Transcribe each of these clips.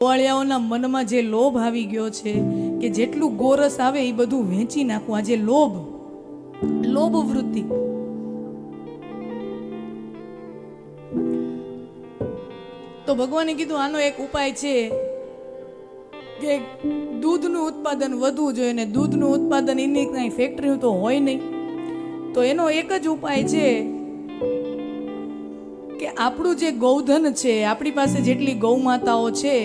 ગોવાળિયાઓના મનમાં જે લોભ આવી ગયો છે કે જેટલું ગોરસ આવે એ બધું વેચી નાખવું આ જે લોભ લોભ વૃત્તિ. તો ભગવાને કીધું, આનો એક ઉપાય છે કે દૂધનું ઉત્પાદન વધવું જોઈએ ને દૂધનું ઉત્પાદન એની કાંઈ ફેક્ટરી તો હોય નહીં. તો એનો એક જ ઉપાય છે કે આપણું જે ગૌધન છે, આપણી પાસે જેટલી ગૌમાતાઓ છે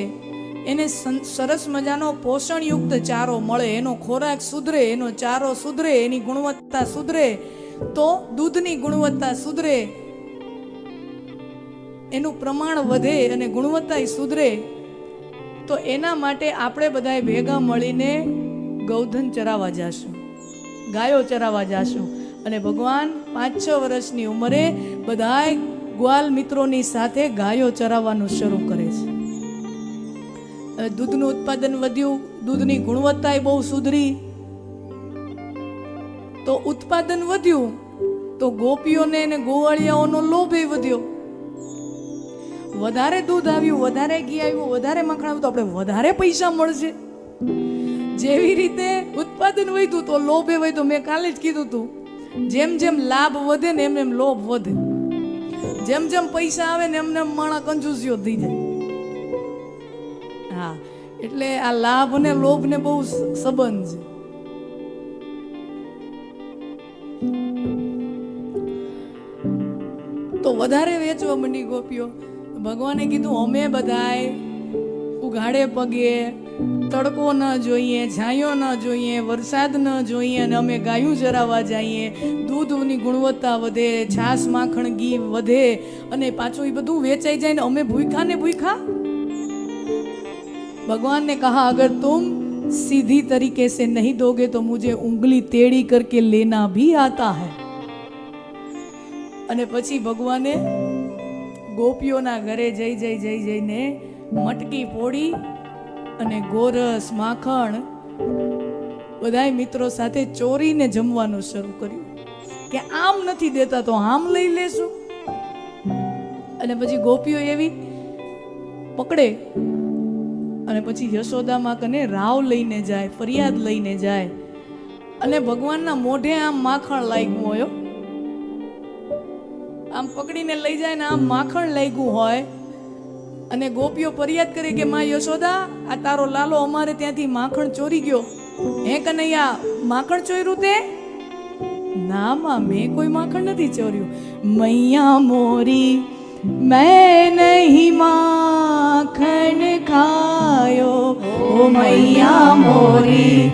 એને સરસ મજાનો પોષણયુક્ત ચારો મળે, એનો ખોરાક સુધરે, એનો ચારો સુધરે, એની ગુણવત્તા સુધરે, તો દૂધની ગુણવત્તા સુધરે, એનું પ્રમાણ વધે અને ગુણવત્તા સુધરે, તો એના માટે આપણે બધાએ ભેગા મળીને ગૌધન ચરાવવા જાશું, ગાયો ચરાવવા જાશું. અને ભગવાન પાંચ છ વર્ષની ઉંમરે બધાય ગ્વાલ મિત્રોની સાથે ગાયો ચરાવવાનું શરૂ કરે છે. દૂધનું ઉત્પાદન વધ્યું, દૂધની ગુણવત્તા બહુ સુધરી. તો ઉત્પાદન વધ્યું, તો ગોપીઓને અને ગોવાળિયાઓનો લોભ એ વધ્યો. વધારે દૂધ આવ્યું, વધારે ઘી આવ્યું, વધારે મખણ આવ્યું, તો આપણે વધારે પૈસા મળશે. જેવી રીતે ઉત્પાદન વધ્યું, તો લોભ એ વધ્યો. મેં કાલે જ કીધું હતું જેમ જેમ લાભ વધે ને એમ એમ લોભ વધે. જેમ જેમ પૈસા આવે ને એમને માણા કંજૂસીઓ થઈ જાય. હા. એટલે આ લાભ અને લોભ ને બહુ સંબંધ છે. તો વધારે વેચવા મંડી ગોપીઓ, ભગવાને કીધું, અમે બધાય ઉઘાડે પગે, તડકો ન જોઈએ છાંયો ન જોઈએ, વરસાદ ન જોઈએ અને અમે ગાયું ચરાવવા જઈએ, દૂધની ગુણવત્તા વધે, છાસ, માખણ, ઘી વધે અને પાછું એ બધું વેચાઈ જાય ને અમે ભૂખા ને ભૂખા भगवान ने कहा अगर तुम सीधी तरीके से नहीं दोगे तो मुझे उंगली टेढ़ी करके लेना भी आता है અને પછી ભગવાને ગોપીઓના ઘરે જઈ જઈ જઈ જઈને મટકી પોડી અને ગોરસ માખણ બધાય મિત્રો સાથે ચોરીને જમવાનું શરૂ કર્યું કે આમ નથી દેતા તો આમ લઈ લેશું અને પછી ગોપીઓ એવી પકડે અને પછી યશોદામાં કને રાવ લઈને જાય, ફરિયાદ લઈને જાય. અને ભગવાનના મોઢે આમ માખણ લાગ્યું હોય આમ પકડીને લઈ જાય ને આમ માખણ લાગ્યું હોય. અને ગોપીઓ ફરિયાદ કરે કે માં યશોદા, આ તારો લાલો અમારે ત્યાંથી માખણ ચોરી ગયો. હે કનૈયા, માખણ ચોર્યું તે? ના માં, મેં કોઈ માખણ નથી ચોર્યું. મૈયા મોરી, મેં નહીં માખણ ખાયો ઓ મૈયા મોરી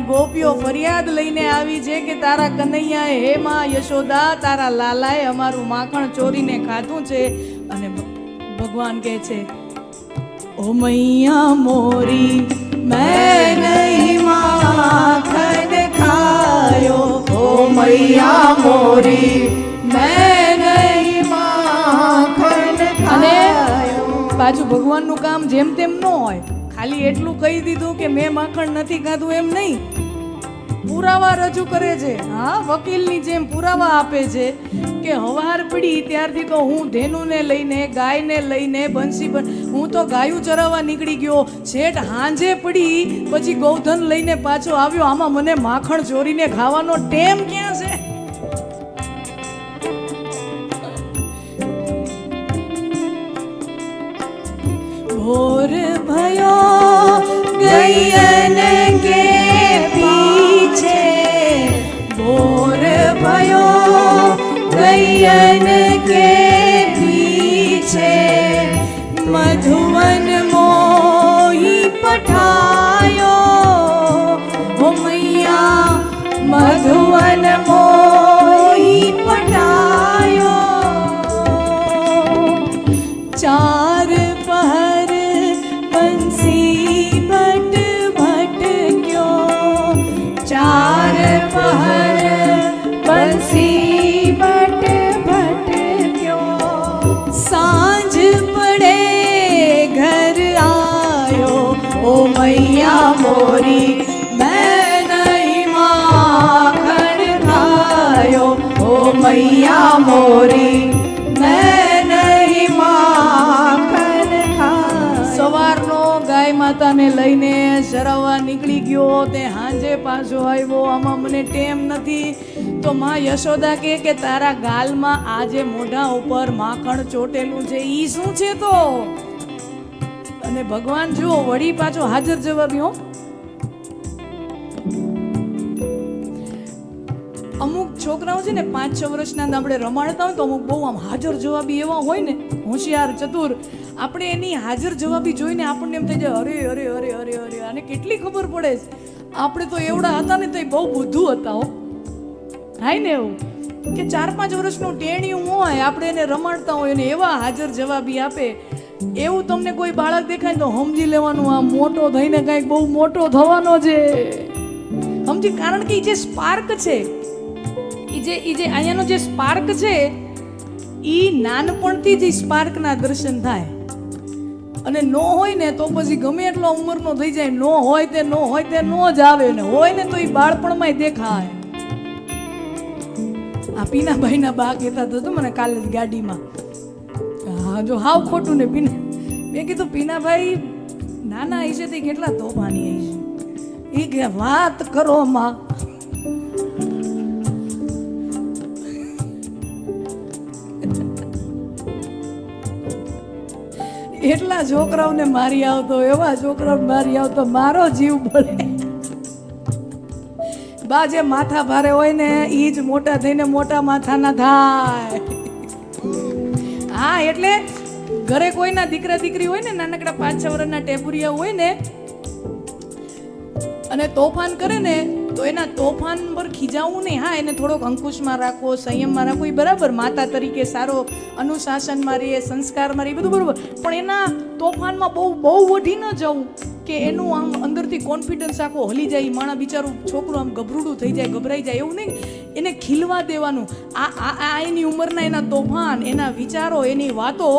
અને ગોપીઓ ફરિયાદ લઈને આવી છે કે તારા કનૈયાએ હે માં યશોદા તારા લાલાએ અમારું માખણ ચોરીને ખાધું છે. અને ભગવાન કહે છે ઓ મૈયા મોરી મેં નહીં માખણ ખાયો. ઓ મૈયા મોરી મેં નહીં માખણ અને પાછું ભગવાનનું કામ જેમ તેમ ન હોય. ખાલી એટલું કહી દીધું કે મેં માખણ નથી ખાધું એમ નહીં. પુરાવા રજૂ કરે છે. હા, વકીલની જેમ પુરાવા આપે છે કે હવાર પડી ત્યારથી તો હું ધેનુને લઈને, ગાયને લઈને બંસી બન હું તો ગાયું ચરાવવા નીકળી ગયો. છેઠ હાંજે પડી, પછી ગૌધન લઈને પાછો આવ્યો. આમાં મને માખણ ચોરીને ખાવાનો ટેમ ક્યાં ભયો ગયન કે પીછે. બોર ભયો ગયન કે પીછે. મધુવન મોહી પઠાયો ઓ મૈયા મધુવન મોહી પઠાયો. ચાર મોરી મેં નહીં ખાયો સવારનો ગાય માતાને લઈને ચરાવવા નીકળી ગયો, તે હાંજે પાછો આવ્યો. આમાં મને ટેમ નથી. તો માં યશોદા કે કે, તારા ગાલમાં આજે મોઢા ઉપર માખણ ચોટેલું છે. ઈ શું છે તો? અને ભગવાન જુઓ, વળી પાછો હાજર જવાબી, હો અમુક છોકરાઓ છે ને પાંચ, છ વર્ષના આપણે રમાડતા હોય તો અમુક બહુ આમ હાજર જવાબી એવા હોય ને, હોશિયાર, ચતુર, આપણે એની હાજર જવાબી જોઈને આપણને એમ થઈ જાય, અરે અરે અરે અરે અરે, આને કેટલી ખબર પડે છે? આપણે તો એવડા હતા ને તો એ બહુ બુદ્ધુ હતા હો. થાય ને એવું? કે ચાર, પાંચ વર્ષનું ટેણિયું હોય, આપણે એને રમાડતા હોય અને એવા હાજર જવાબી આપે. એવું તમને કોઈ બાળક દેખાય તો સમજી લેવાનું, આ મોટો થઈને કાંઈક બહુ મોટો થવાનો છે. સમજી? કારણ કે એ જે સ્પાર્ક છે જે ઈ જે અહીંયાનો જે સ્પાર્ક છે, ઈ નાનપણથી જ સ્પાર્કના દર્શન થાય. અને નો હોય ને તો પછી ગમે એટલો ઉંમરનો થઈ જાય, નો હોય તે નો હોય તે નો જ આવે ને, હોય ને તો એ બાળપણમાંય દેખાય. આ પીનાભાઈના બા કહેતા હતા મને કાલે જ ગાડીમાં. હા, જો હાવ ખોટું ને પીના. મેં કીધું, પીનાભાઈ, નાના હશે તે કેટલા તોફાની હશે એ કે, વાત કરો, માં. એટલા છોકરાઓને મારી આવતો, એવા છોકરાઓને મારી આવતો, મારો જીવ બળે બા જે માથા ભારે હોય ને એ જ મોટા થઈને મોટા માથાના થાય. હા, એટલે ઘરે કોઈના દીકરા દીકરી હોય ને, નાનકડા પાંચ છ વર્ષના ટેબુરિયા હોય ને, અને તોફાન કરે ને તો એના તોફાન પર ખીજાવું નહીં. હા, એને થોડોક અંકુશમાં રાખો સંયમમાં રાખો એ બરાબર. માતા તરીકે સારો અનુશાસનમાં રહીએ સંસ્કારમાં રહીએ બધું બરાબર. પણ એના તોફાનમાં બહુ બહુ વધી ન જવું કે એનું આમ અંદરથી કોન્ફિડન્સ આખો હલી જાય. માણા બિચારું છોકરું આમ ગભરૂડું થઈ જાય, ગભરાઈ જાય એવું નહીં. એને ખીલવા દેવાનું. આ આ એની ઉંમરના એના તોફાન, એના વિચારો, એની વાતો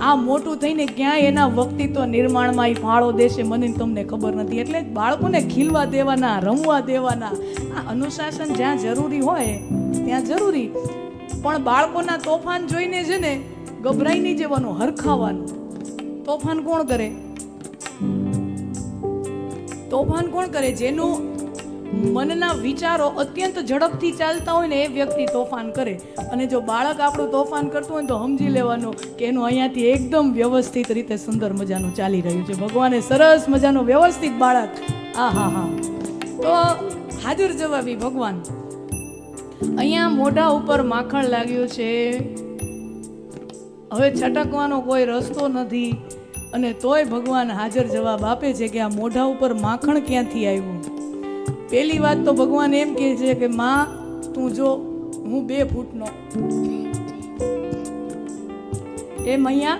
આ મોટું થઈને ક્યાંય એના વ્યક્તિત્વ નિર્માણમાં એ ફાળો દેશે મને તમને ખબર નથી. એટલે બાળકોને ખીલવા દેવાના, રમવા દેવાના, આ અનુશાસન જ્યાં જરૂરી હોય, ત્યાં જરૂરી. પણ બાળકોના તોફાન જોઈને છે ને, ગભરાઈ નહીં જવાનું, હરખાવાનું. તોફાન કોણ કરે? તોફાન કોણ કરે? જેનું મનના વિચારો અત્યંત ઝડપથી ચાલતા હોય ને એ વ્યક્તિ તોફાન કરે. અને જો બાળક આપણું તોફાન કરતું હોય તો સમજી લેવાનું કે એનું અહીંયાથી એકદમ વ્યવસ્થિત રીતે સુંદર મજાનું ચાલી રહ્યું છે. ભગવાને સરસ મજાનું વ્યવસ્થિત બાળક. આ હા હા. તો હાજર જવાબી ભગવાન. અહીંયા મોઢા ઉપર માખણ લાગ્યું છે. હવે છટકવાનો કોઈ રસ્તો નથી. અને તોય ભગવાન હાજર જવાબ આપે છે કે આ મોઢા ઉપર માખણ ક્યાંથી આવ્યું? પહેલી વાત તો ભગવાન એમ કહે છે કે, માં, તું જો, હું બે ફૂટનો. એ અહીંયા,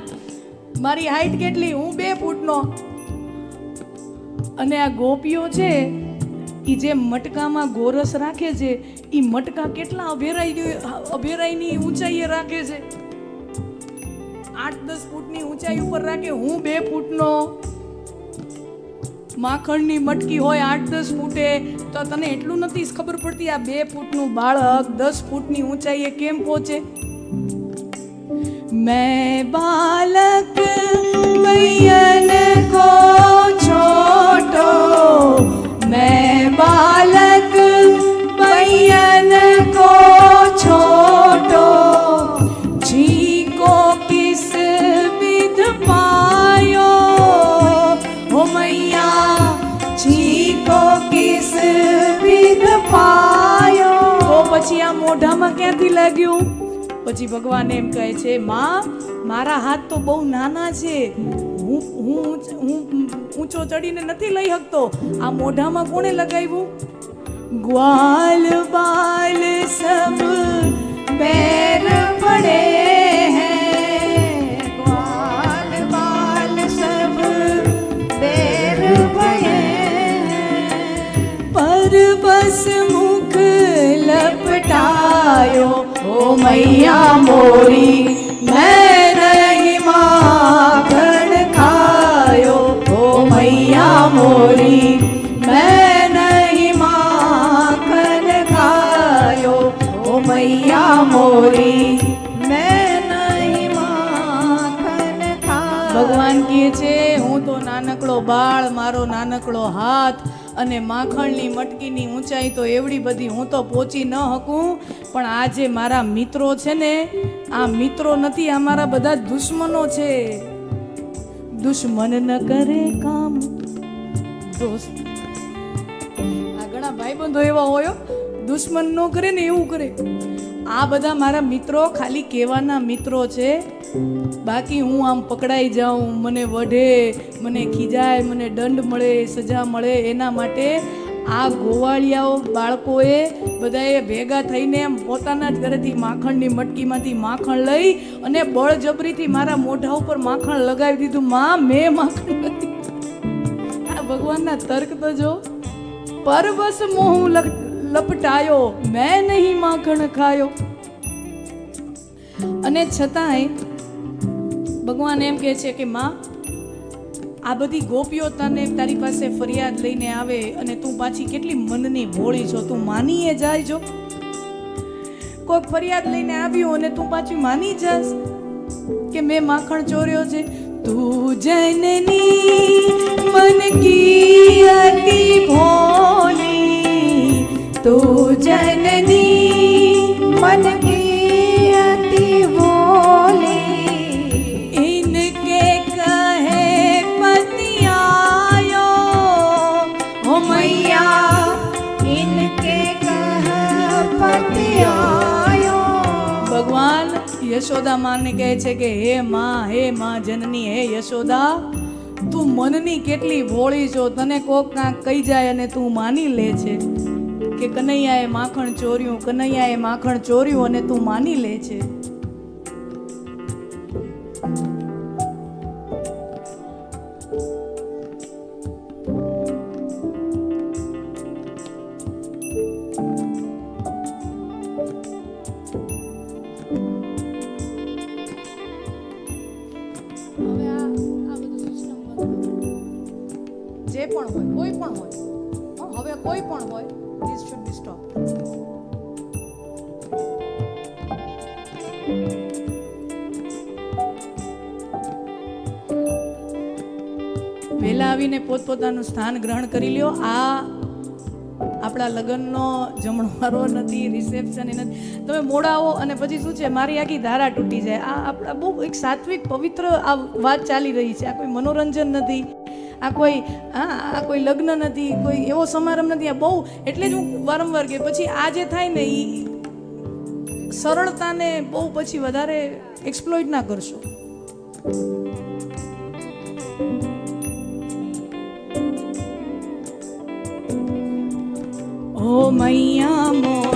મારી હાઈટ કેટલી? હું બે ફૂટનો. અને આ ગોપીઓ છે એ જે મટકામાં ગોરસ રાખે છે એ મટકા કેટલા અભેરાઈ, અભેરાઈની ઊંચાઈએ રાખે છે? આઠ દસ ફૂટની ઊંચાઈ ઉપર રાખે, હું બે ફૂટનો. માખણની મટકી હોય આઠ દસ ફૂટે, તો તને એટલું નથી ખબર પડતી આ બે ફૂટનું બાળક દસ ફૂટની ઊંચાઈએ કેમ પહોંચે? મેં બાલક મૈયા ક્યાંથી લાગ્યું? પછી ભગવાન એમ કહે છે, માં, મારા હાથ તો બહુ નાના છે. હું હું હું ઊંચો ચડીને નથી લઈ શકતો. આ મોઢામાં કોણે લગાવ્યું? ગ્વાલ બાલ સબ પેર પડે आयो ओ मैया मोरी मैं नहीं माखन खायो ओ मैया मोरी मैं नहीं माखन खायो ओ मैया मोरी ભગવાન કહે છે હું તો નાનકડો બાળ મારો નાનકડો હાથ અને માખણની મટકીની ઊંચાઈ તો એવડી બધી હું તો પહોંચી ન શકું. પણ આ જે મારા મિત્રો છે ને, આ મિત્રો નથી, આ મારા બધા દુશ્મનો છે. દુશ્મન ન કરે કામ. દોસ્ત, આ ઘણા ભાઈબંધો એવા હોય દુશ્મન ન કરે ને એવું કરે. આ બધા મારા મિત્રો, ખાલી કહેવાના મિત્રો છે. બાકી હું આમ પકડાઈ જાઉં, મને વઢે, મને ખીજાય, મને દંડ મળે, સજા મળે, એના માટે આ ગોવાળિયાઓ બાળકોએ બધાએ ભેગા થઈને એમ પોતાના જ ઘરેથી માખણની મટકીમાંથી માખણ લઈ અને બળજબરીથી મારા મોઢા ઉપર માખણ લગાવી દીધું. માં, મેં માખણ નથી આ ભગવાનના તર્ક તો જો. પરવશ મોહ લપ- લપટાયો, મેં નહીં માખણ ખાયો. અને છતાંય ભગવાન એમ કહે છે કે, માં, આ બધી ગોપીઓ તને તારી પાસે ફરિયાદ લઈને આવે અને તું પાછી કેટલી મનની ભોળી છો, તું માનીએ જાય જો. કોઈક ફરિયાદ લઈને આવ્યું અને તું પાછી માની જાસ કે મેં માખણ ચોર્યો છે. તું જનની મન કી અતિ ભોલી તું જનની મન કી અતિ ભોલી इनके कहे पति आयो हो मैया इनके कह पति आयो ભગવાન યશોદા માને કહે છે કે હે માં હે માં જનની હે યશોદા તું મનની કેટલી ભોળી છો તને કોક કાંક કહી જાય અને તું માની લે છે કે કનૈયાએ માખણ ચોર્યું કનૈયાએ માખણ ચોર્યું અને તું માની લે છે. જે પણ હોય કોઈ પણ હોય. હવે કોઈ પણ હોય ધીસ should be stopped. વહેલા આવીને પોતપોતાનું સ્થાન ગ્રહણ કરી લ્યો. આ આપણા લગ્નનો જમણવારો નથી રિસેપ્શન નથી. તમે મોડાઓ અને પછી શું છે, મારી આખી ધારા તૂટી જાય. આ આપણા બહુ એક સાત્વિક પવિત્ર આ વાત ચાલી રહી છે. આ કોઈ મનોરંજન નથી. આ કોઈ, હા, આ કોઈ લગ્ન નથી, કોઈ એવો સમારંભ નથી, આ બહુ, એટલે જ હું વારંવાર કે પછી આ જે થાય ને એ સરળતાને બહુ પછી વધારે એક્સપ્લોઇટ ના કરશો. ઓ મૈયા મોર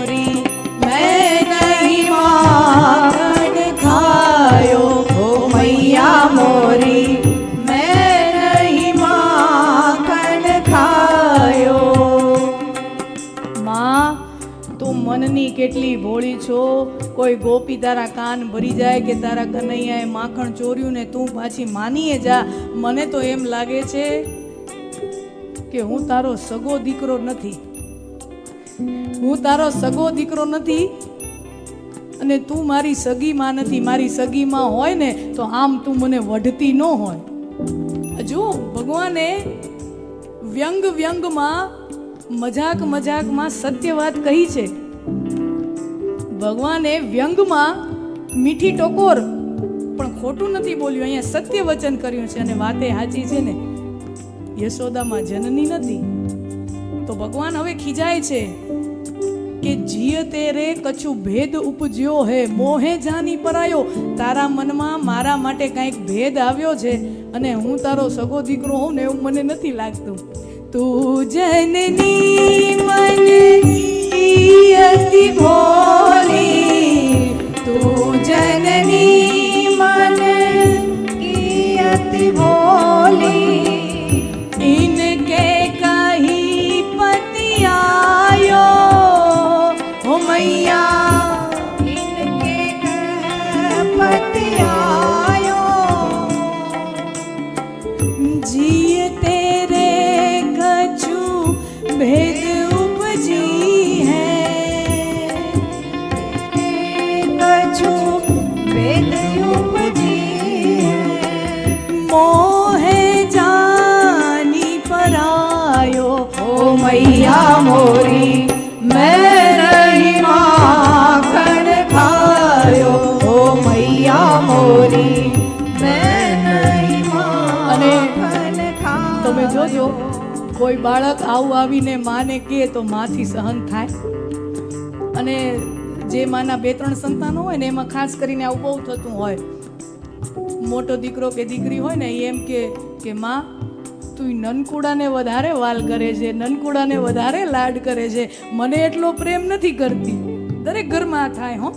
કેટલી ભોળી છો? કોઈ ગોપી તારા કાન ભરી જાય કે તારા કનૈયાએ માખણ ચોર્યું ને તું પાછી માનીએ જા? મને તો એમ લાગે છે કે હું તારો સગો દીકરો નથી. હું તારો સગો દીકરો નથી અને તું મારી સગી માં નથી. મારી સગી માં હોય ને તો આમ તું મને વઢતી ન હોય. જો ભગવાને વ્યંગ વ્યંગમાં મજાક મજાકમાં સત્ય વાત કહી છે. ભગવાને વ્યંગમાં મીઠી ટકોર, પણ ખોટું નથી બોલ્યું. અહીંયા સત્ય વચન કર્યું છે અને વાતે સાચી છે ને. યશોદામાં જનની નથી. તો ભગવાન હવે ખીજાય છે કે જીય તેરે કછુ ભેદ ઉપજ્યો હે, મોહે જાની પરાયો. તારા મનમાં મારા માટે કંઈક ભેદ આવ્યો છે અને હું તારો સગો દીકરો હોઉં ને એવું મને નથી લાગતું. તું જનની, મન કી અતિ ભોલી તું જોજો, કોઈ બાળક આવું આવીને માને કે તો માથી સહન થાય. અને જે માના બે ત્રણ સંતાનો હોય ને, એમાં ખાસ કરીને આવું બહુ થતું હોય. મોટો દીકરો કે દીકરી હોય ને એમ કે કે માં તું નનકુડાને વધારે વાલ કરે છે, નનકુડાને વધારે લાડ કરે છે. મને એટલો પ્રેમ નથી કરતી. દરેક ઘરમાં આ થાય, હો.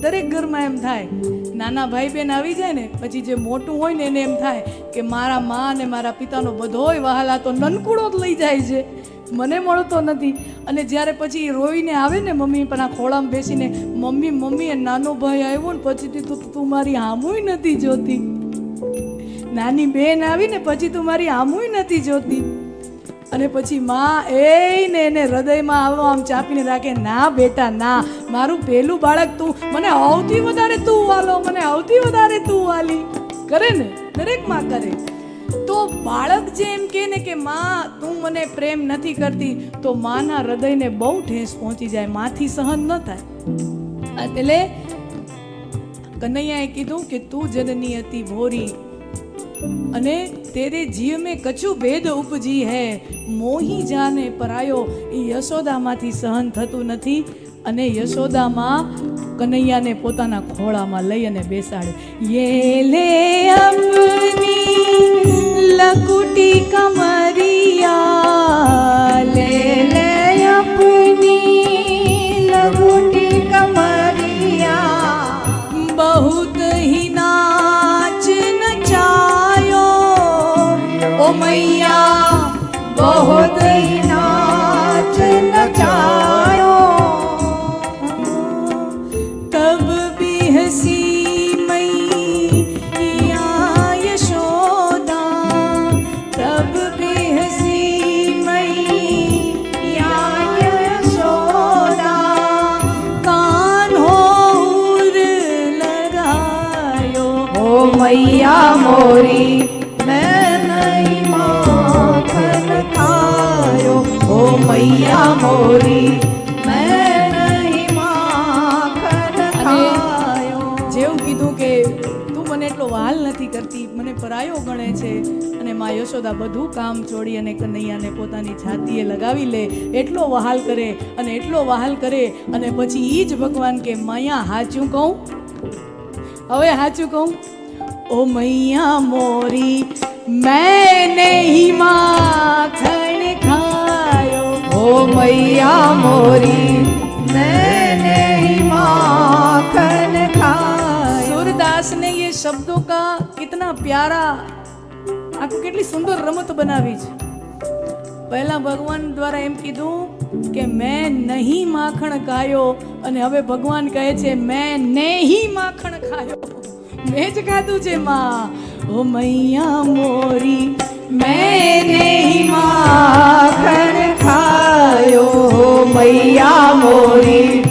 દરેક ઘરમાં એમ થાય. નાના ભાઈ બહેન આવી જાય ને, પછી જે મોટું હોય ને એને એમ થાય કે મારા મા અને મારા પિતાનો બધોય વહાલા તો નનકુડો જ લઈ જાય છે. મને મળતો નથી. અને જ્યારે પછી રોઈને આવે ને મમ્મી પણ આ ખોળામાં બેસીને, મમ્મી મમ્મી, એ નાનો ભાઈ આવ્યો ને, પછીથી તો, તું મારી આમુય નથી જોતી. નાની બહેન આવી ને, પછી તું મારી આમુય નથી જોતી. અને પછી માં એ ને એને હૃદયમાં આવો આમ ચાપીને રાખે, ના બેટા, ના, મારું પહેલું બાળક તું, મને સૌથી વધારે તું વાલો, મને સૌથી વધારે તું વાલી. કરે ને, દરેકમાં કરે. તો બાળક જે એમ કહે ને કે, માં, તું મને પ્રેમ નથી કરતી, તો માના હૃદયને બહુ ઠેસ પહોંચી જાય, માથી સહન ન થાય. એટલે કનૈયાએ કીધું કે, તું જનની હતી ભોરી અને તેરે જીવ મેં કછુ ભેદ ઉપજી હે. મોહી જાને પરાયો એ યશોદામાંથી સહન થતું નથી. અને યશોદામાં કનૈયાને પોતાના ખોળામાં લઈ અને બેસાડે. યે લે અપની લકુટી કમરિયા, લે ले મને એટલો વાલ નથી કરતી. મને પરાયો ગણે છે અને મા યશોદા બધું કામ છોડી અને કનૈયાને પોતાની છાતીએ લગાવી લે. એટલો વહાલ કરે અને એટલો વહાલ કરે અને પછી એ જ ભગવાન કે મૈયા, હાચું કહું? હવે હાચું કહું? ઓ મૈયા મોરી, મેને નહીં માખણ ખાયો. ઓ મૈયા મોરી મેં सूरदास ने ये शब्दों का कितना प्यारा આખું કેટલી સુંદર રમત બનાવી છે પહેલા ભગવાન દ્વારા એમ કીધું કે મેં નહીં માખણ ખાયો અને હવે ભગવાન કહે છે મેં નહીં માખણ ખાયો મેં જ ખાધું છે માં ઓ મૈયા મોરી મેં નહીં માખણ ખાયો मैया मोरी मैंने ही माँ